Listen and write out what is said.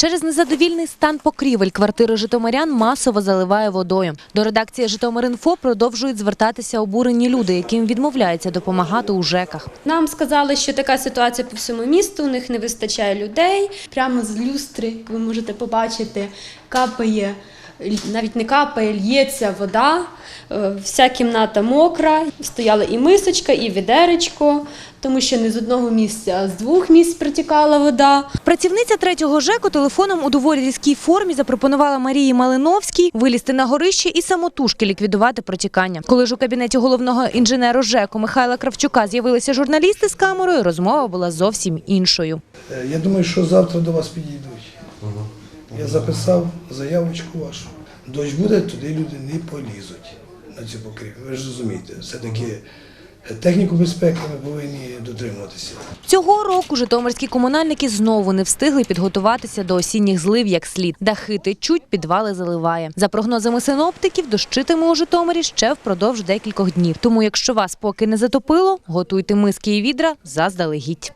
Через незадовільний стан покрівель квартири житомирян масово заливає водою. До редакції Житомиринфо продовжують звертатися обурені люди, яким відмовляється допомагати у ЖЕКах. Нам сказали, що така ситуація по всьому місту, у них не вистачає людей. Прямо з люстри, як ви можете побачити, капає, навіть не капає, л'ється вода. Е, Вся кімната мокра, стояла і мисочка, і відеречко, тому що не з одного місця, а з двох місць протікала вода. Працівниця третього ЖЕКу телефоном у доволі різкій формі запропонувала Марії Малиновській вилізти на горище і самотужки ліквідувати протікання. Коли ж у кабінеті головного інженера ЖЕКу Михайла Кравчука з'явилися журналісти з камерою, розмова була зовсім іншою. Е, Я думаю, що завтра до вас підійдуть. Я записав заявочку вашу. Дощ буде, туди люди не полізуть на цю покрівлю. Ви ж розумієте, все-таки техніку безпеки ми повинні дотримуватися. Цього року житомирські комунальники знову не встигли підготуватися до осінніх злив як слід. Дахи течуть, підвали заливає. За прогнозами синоптиків, дощитиме у Житомирі ще впродовж декількох днів. Тому, якщо вас поки не затопило, готуйте миски і відра заздалегідь.